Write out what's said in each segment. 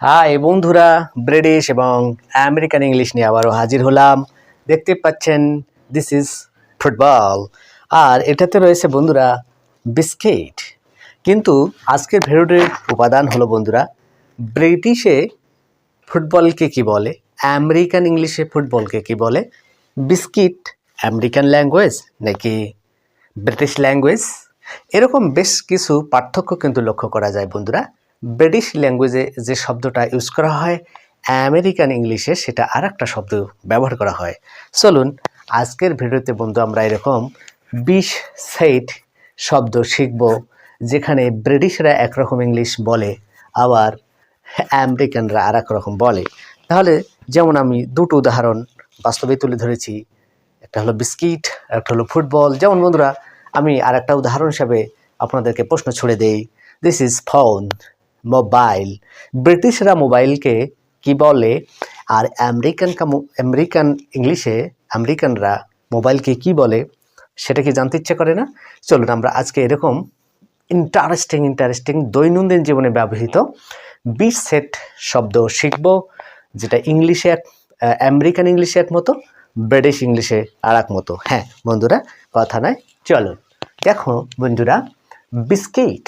High বন্ধুরা British এবং American English নিয়ে আবারও হাজির হলাম। দেখতে পাচ্ছেন দিস ইজ ফুটবল আর এটাতে রয়েছে বন্ধুরা বিস্কিট কিন্তু আজকের ভিডিওটির উপাদান হলো বন্ধুরা ব্রিটিশে ফুটবলকে কি বলে? আমেরিকান ইংলিশে ফুটবলকে কি বলে? বিস্কিট আমেরিকান ল্যাঙ্গুয়েজ নাকি ব্রিটিশ ল্যাঙ্গুয়েজ এরকম বেশ কিছু পার্থক্য কিন্তু লক্ষ্য করা যায় বন্ধুরা। ব্রিটিশ ল্যাঙ্গুয়েজে যে শব্দটা ইউজ করা হয় আমেরিকান ইংলিশে সেটা আর একটা শব্দ ব্যবহার করা হয়। চলুন, আজকের ভিডিওতে বন্ধু আমরা এরকম বিশ সেট শব্দ শিখব, যেখানে ব্রিটিশরা একরকম ইংলিশ বলে, আবার আমেরিকানরা আর রকম বলে। তাহলে যেমন আমি দুটো উদাহরণ বাস্তবে তুলে ধরেছি, একটা হলো বিস্কিট একটা হলো ফুটবল। যেমন বন্ধুরা, আমি আর একটা উদাহরণ হিসাবে আপনাদেরকে প্রশ্ন ছুড়ে দেই দিস ইজ ফোন মোবাইল ব্রিটিশরা মোবাইলকে কি বলে? আর আমেরিকান আমেরিকান ইংলিশে আমেরিকানরা মোবাইলকে কি বলে? সেটা কি জানতে ইচ্ছে করে না? চলুন আমরা আজকে এরকম ইন্টারেস্টিং ইন্টারেস্টিং দৈনন্দিন জীবনে ব্যবহৃত বিশ সেট শব্দ শিখব, যেটা ইংলিশে এক আমেরিকান ইংলিশে এক মতো, ব্রিটিশ ইংলিশে আর এক মতো। হ্যাঁ বন্ধুরা, কথা নয়, চলুন। দেখো, বন্ধুরা, বিস্কিট।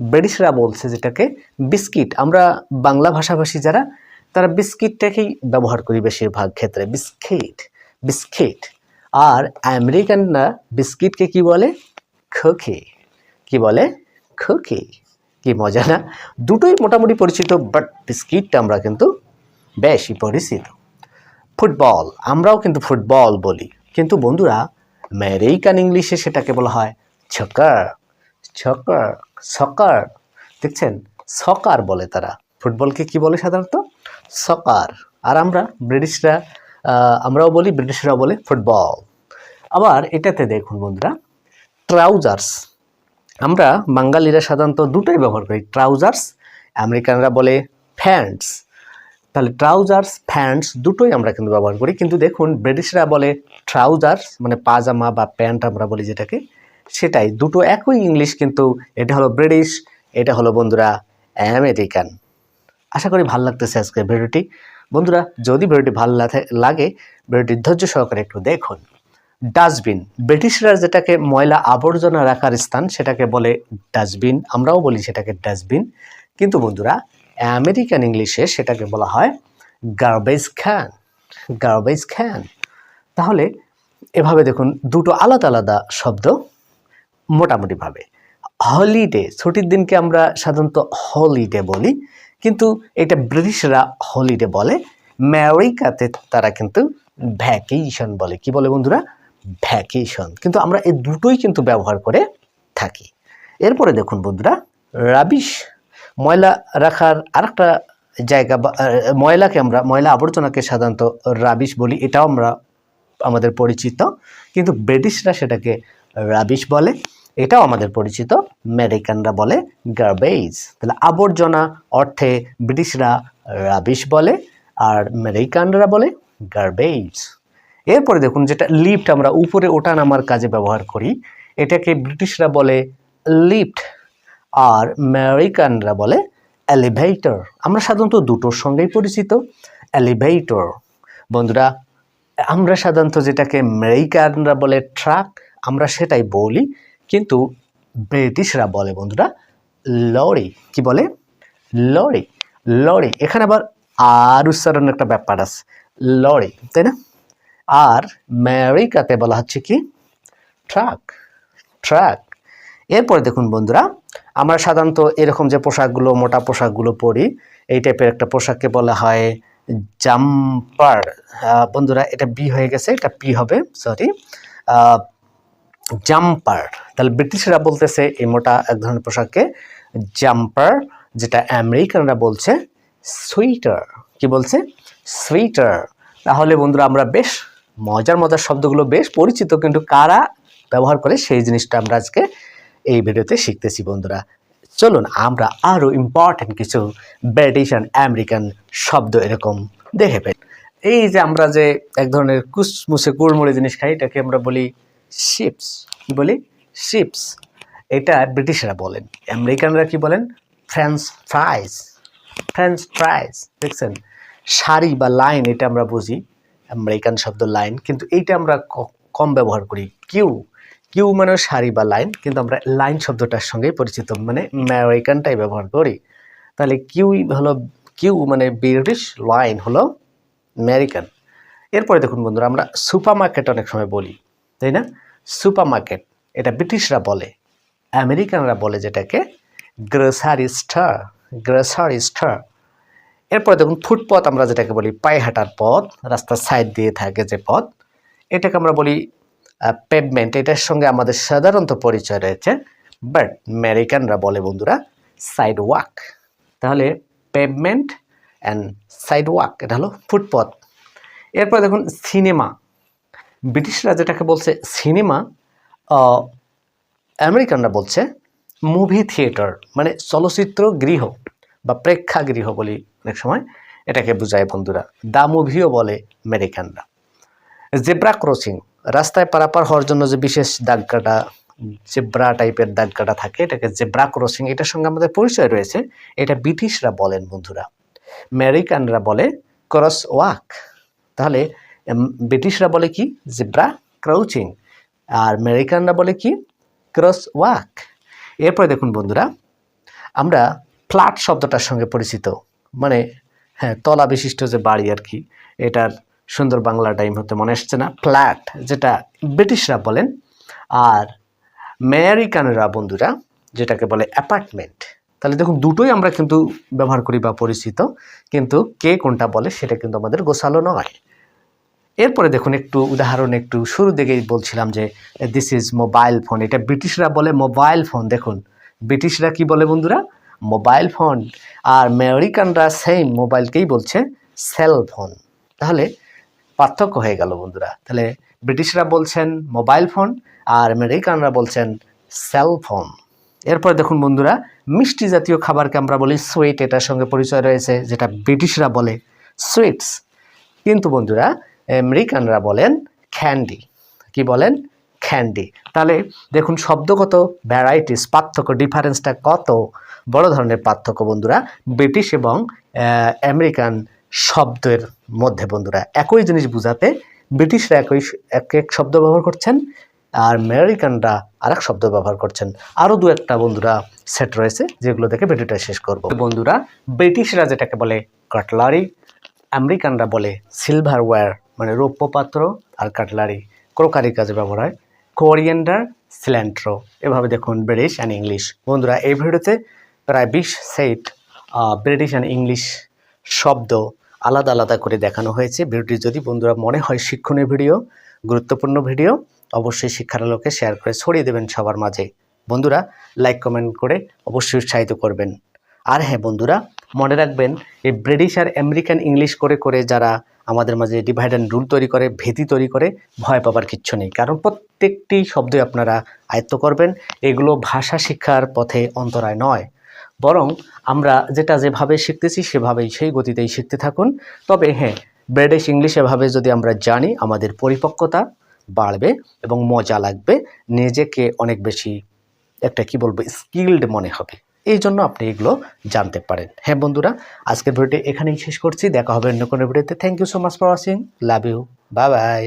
ব্রিটিশরা বলছে যেটাকে বিস্কিট। আমরা বাংলা ভাষাভাষী যারা, তারা বিস্কিটটাকেই ব্যবহার করি বেশিরভাগ ক্ষেত্রে। Biscuit biscuit. আর আমেরিকানরা বিস্কিটকে কি বলে? খোকে। কি বলে? খোকে। কি মজা না? দুটোই মোটামুটি পরিচিত বাট বিস্কিটটা আমরা কিন্তু বেশি পরিচিত। ফুটবল, আমরাও কিন্তু ফুটবল বলি। কিন্তু বন্ধুরা, আমেরিকান ইংলিশে সেটাকে বলা হয় ছকার ছকার সকার, দেখছেন? সকার বলে তারা। ফুটবলকে কি বলে সাধারণত? সকার। আর আমরা ব্রিটিশরা আমরাও বলি, ব্রিটিশরাও বলে ফুটবল। আবার এটাতে দেখুন বন্ধুরা, ট্রাউজার্স। আমরা বাঙালিরা সাধারণত দুটোই ব্যবহার করি, ট্রাউজার্স, আমেরিকানরা বলে প্যান্টস তাহলে ট্রাউজার্স প্যান্টস দুটোই আমরা কিন্তু ব্যবহার করি। কিন্তু দেখুন, ব্রিটিশরা বলে ট্রাউজার্স মানে পাজামা বা প্যান্ট আমরা বলি যেটাকে। সেটাই, দুটো একই ইংলিশ কিন্তু এটা হলো ব্রিটিশ এটা হলো বন্ধুরা আমেরিকান আশা করি ভালো লাগতেছে আজকের ভিডিওটি। বন্ধুরা, যদি ভিডিওটি ভালো লাগে, ভিডিওটি ধৈর্য সহকারে একটু দেখুন। ডাস্টবিন ব্রিটিশরা যেটাকে ময়লা আবর্জনা রাখার স্থান, সেটাকে বলে ডাস্টবিন আমরাও বলি সেটাকে ডাস্টবিন কিন্তু বন্ধুরা আমেরিকান ইংলিশে সেটাকে বলা হয় গার্বেজ খ্যান গার্বেজ খ্যান তাহলে, এভাবে দেখুন, দুটো আলাদা আলাদা শব্দ মোটামুটিভাবে। হলিডে ছুটির দিনকে আমরা সাধারণত হলিডে বলি, কিন্তু এটা ব্রিটিশরা হলিডে বলে। আমেরিকাতে তারা কিন্তু ভ্যাকেশন বলে। কি বলে বন্ধুরা? ভ্যাকেশন কিন্তু আমরা এই দুটোই কিন্তু ব্যবহার করে থাকি। এরপরে দেখুন বন্ধুরা রাবিশ ময়লা রাখার আরেকটা জায়গা বা ময়লাকে আমরা, ময়লা আবর্জনাকে সাধারণত রাবিশ বলি। এটাও আমরা, আমাদের পরিচিত। কিন্তু ব্রিটিশরা সেটাকে রাবিশ বলে। এটাও আমাদের পরিচিত। আমেরিকানরা বলে গার্বেজ তাহলে আবর্জনা অর্থে ব্রিটিশরা রাবিশ বলে, আর আমেরিকানরা বলে গার্বেজ এরপরে দেখুন যেটা লিফট আমরা উপরে ওঠা নামার কাজে ব্যবহার করি, এটাকে ব্রিটিশরা বলে লিফট আর আমেরিকানরা বলে এলিভেটর আমরা সাধারণত দুটোর সঙ্গেই পরিচিত এলিভেটর বন্ধুরা, আমরা সাধারণত যেটাকে আমেরিকানরা বলে ট্রাক আমরা সেটাই বলি কিন্তু ব্রিটিশরা বলে, বন্ধুরা, লরি। কি বলে? লরি। লরি। এখানে আবার আর উচ্চারণের একটা ব্যাপার আছে। লরি, তাই না? আর আমেরিকাতে বলা হচ্ছে কি? ট্রাক। ট্রাক। এরপরে দেখুন, বন্ধুরা, আমরা সাধারণত এরকম যে পোশাকগুলো, মোটা পোশাকগুলো পরি, এই টাইপের একটা পোশাককে বলা হয় জাম্পার। বন্ধুরা, এটা বি হয়ে গেছে, এটা পি হবে সরি জাম্পার। তাহলে ব্রিটিশরা বলতেছে এই মোটা এক ধরনের পোশাককে জাম্পার, যেটা আমেরিকানরা বলছে সুইটার। কি বলছে? সুইটার। তাহলে বন্ধুরা আমরা বেশ মজার মজার শব্দগুলো বেশ পরিচিত, কিন্তু কারা ব্যবহার করে সেই জিনিসটা আমরা আজকে এই ভিডিওতে শিখতেছি বন্ধুরা। চলুন আমরা আরও ইম্পর্ট্যান্ট কিছু ব্রিটিশ অ্যান্ড আমেরিকান শব্দ এরকম দেখে ফেল। এই যে আমরা যে এক ধরনের কুসমুসে কুড়মুড়ে জিনিস খাই, এটাকে আমরা বলি শিপস কি বলি? শিপস এটা ব্রিটিশরা বলেন। আমেরিকানরা কি বলেন? ফ্রেঞ্চ ফ্রাইজ ফ্রেঞ্চ ফ্রাইজ দেখছেন? শাড়ি বা লাইন এটা আমরা বুঝি। আমেরিকান শব্দ লাইন কিন্তু এইটা আমরা কম ব্যবহার করি। কিউ কিউ মানে শাড়ি বা লাইন কিন্তু আমরা লাইন শব্দটার সঙ্গে পরিচিত। মানে আমেরিকানটাই ব্যবহার করি। তাহলে কিউই হলো কিউ মানে ব্রিটিশ লাইন হলো আমেরিকান এরপরে দেখুন বন্ধুরা, আমরা সুপার মার্কেট অনেক সময় বলি। তাই না? সুপার মার্কেট এটা ব্রিটিশরা বলে, আমেরিকানরা বলে যেটাকে গ্রোসারি স্টার গ্রোসারি স্টার। এরপরে দেখুন ফুটপথ, আমরা যেটাকে বলি পায়ে হাঁটার পথ, রাস্তার সাইড দিয়ে থাকে যে পথ। এটাকে আমরা বলি পেভমেন্ট এটার সঙ্গে আমাদের সাধারণত পরিচয় রয়েছে বাট আমেরিকানরা বলে বন্ধুরা সাইড ওয়াক তাহলে পেভমেন্ট অ্যান্ড সাইড ওয়াক এটা হলো ফুটপথ। এরপর দেখুন সিনেমা ব্রিটিশরা যেটাকে বলছে সিনেমা আমেরিকানরা বলছে মুভি থিয়েটার মানে চলচ্চিত্র গৃহ বা প্রেক্ষাগৃহ বলি অনেক সময় এটাকে বোঝায় বন্ধুরা। দা মুভিও বলে আমেরিকানরা। জেব্রা ক্রসিং, রাস্তায় পারাপার হওয়ার জন্য যে বিশেষ দাগকাটা জেব্রা টাইপের দাগকাটা থাকে, এটাকে জেব্রা ক্রসিং, এটার সঙ্গে আমাদের পরিচয় রয়েছে, এটা ব্রিটিশরা বলেন বন্ধুরা। আমেরিকানরা বলে ক্রস ওয়াক তাহলে ব্রিটিশরা বলে কি? জিব্রা ক্রাউচিং। আর আমেরিকানরা বলে কি? ক্রস ওয়াক এরপরে দেখুন বন্ধুরা, আমরা ফ্ল্যাট শব্দটার সঙ্গে পরিচিত। মানে হ্যাঁ তলা বিশিষ্ট যে বাড়ি আর কি, এটার সুন্দর বাংলা টাইম হতে মনে আসছে না। ফ্ল্যাট, যেটা ব্রিটিশরা বলেন। আর আমেরিকানরা বন্ধুরা, যেটাকে বলে অ্যাপার্টমেন্ট। তাহলে দেখুন, দুটোই আমরা কিন্তু ব্যবহার করি বা পরিচিত। কিন্তু কে কোনটা বলে, সেটা কিন্তু আমাদের গোছালো নয়। এরপরে দেখুন একটু উদাহরণ, একটু শুরু দিকেই বলছিলাম যে দিস ইজ মোবাইল ফোন এটা ব্রিটিশরা বলে মোবাইল ফোন দেখুন। ব্রিটিশরা কি বলে বন্ধুরা? মোবাইল ফোন আর আমেরিকানরা সেম মোবাইলকেই বলছে সেল ফোন তাহলে পার্থক্য হয়ে গেল বন্ধুরা। তাহলে ব্রিটিশরা বলছেন মোবাইল ফোন আর আমেরিকানরা বলছেন সেল ফোন এরপর দেখুন বন্ধুরা, মিষ্টি জাতীয় খাবারকে আমরা বলি সুইট এটার সঙ্গে পরিচয় রয়েছে, যেটা ব্রিটিশরা বলে সুইটস কিন্তু বন্ধুরা আমেরিকানরা বলেন ক্যান্ডি কি বলেন? ক্যান্ডি তাহলে দেখুন শব্দগত ভ্যারাইটিস পার্থক্য ডিফারেন্সটা কত, বড় ধরনের পার্থক্য বন্ধুরা। ব্রিটিশ এবং আমেরিকান শব্দের মধ্যে বন্ধুরা। একই জিনিস বোঝাতে ব্রিটিশরা একই এক এক শব্দ ব্যবহার করছেন, আর আমেরিকানরা আর এক শব্দ ব্যবহার করছেন। আরও দু একটা বন্ধুরা সেট রয়েছে, যেগুলো দেখে ভিডিওটা শেষ করব। বন্ধুরা, ব্রিটিশরা যেটাকে বলে কাটলারি আমেরিকানরা বলে সিলভার ওয়্যার মানে রৌপ্য পাত্র আর কাটলারি। ক্রোকারি কাজে ব্যবহার হয়। Coriander cilantro. এভাবে দেখুন ব্রিটিশ অ্যান্ড ইংলিশ। বন্ধুরা, এই ভিডিওতে প্রায় বিশ সেট ব্রিটিশ অ্যান্ড ইংলিশ শব্দ আলাদা আলাদা করে দেখানো হয়েছে। ভিডিওটি যদি বন্ধুরা মনে হয় শিক্ষণীয় ভিডিও, গুরুত্বপূর্ণ ভিডিও, অবশ্যই শিক্ষার আলোকে শেয়ার করে ছড়িয়ে দেবেন সবার মাঝে। বন্ধুরা, লাইক, কমেন্ট করে অবশ্যই উৎসাহিত করবেন। আর হ্যাঁ বন্ধুরা, মনে রাখবেন, এই ব্রিটিশ আর আমেরিকান ইংলিশ করে করে যারা আমাদের মাঝে ডিভাইড অ্যান্ড রুল তৈরি করে, ভীতি তৈরি করে, ভয় পাবার কিচ্ছু নেই। কারণ প্রত্যেকটি শব্দই আপনারা আয়ত্ত করবেন, এগুলো ভাষা শিক্ষার পথে অন্তরায় নয়। বরং আমরা যেটা যেভাবে শিখতেছি, সেভাবেই সেই গতিতেই শিখতে থাকুন। তবে হ্যাঁ ব্রিটিশ ইংলিশ এভাবে যদি আমরা জানি, আমাদের পরিপক্কতা বাড়বে এবং মজা লাগবে, নিজেকে অনেক বেশি একটা কি বলব স্কিল্ড মনে হবে। এই জন্য আপনি এগুলো জানতে পারেন। হ্যাঁ বন্ধুরা, আজকের ভিডিওটি এখানেই শেষ করছি। দেখা হবে অন্য কোনো ভিডিওতে। Thank you so much for watching love you bye bye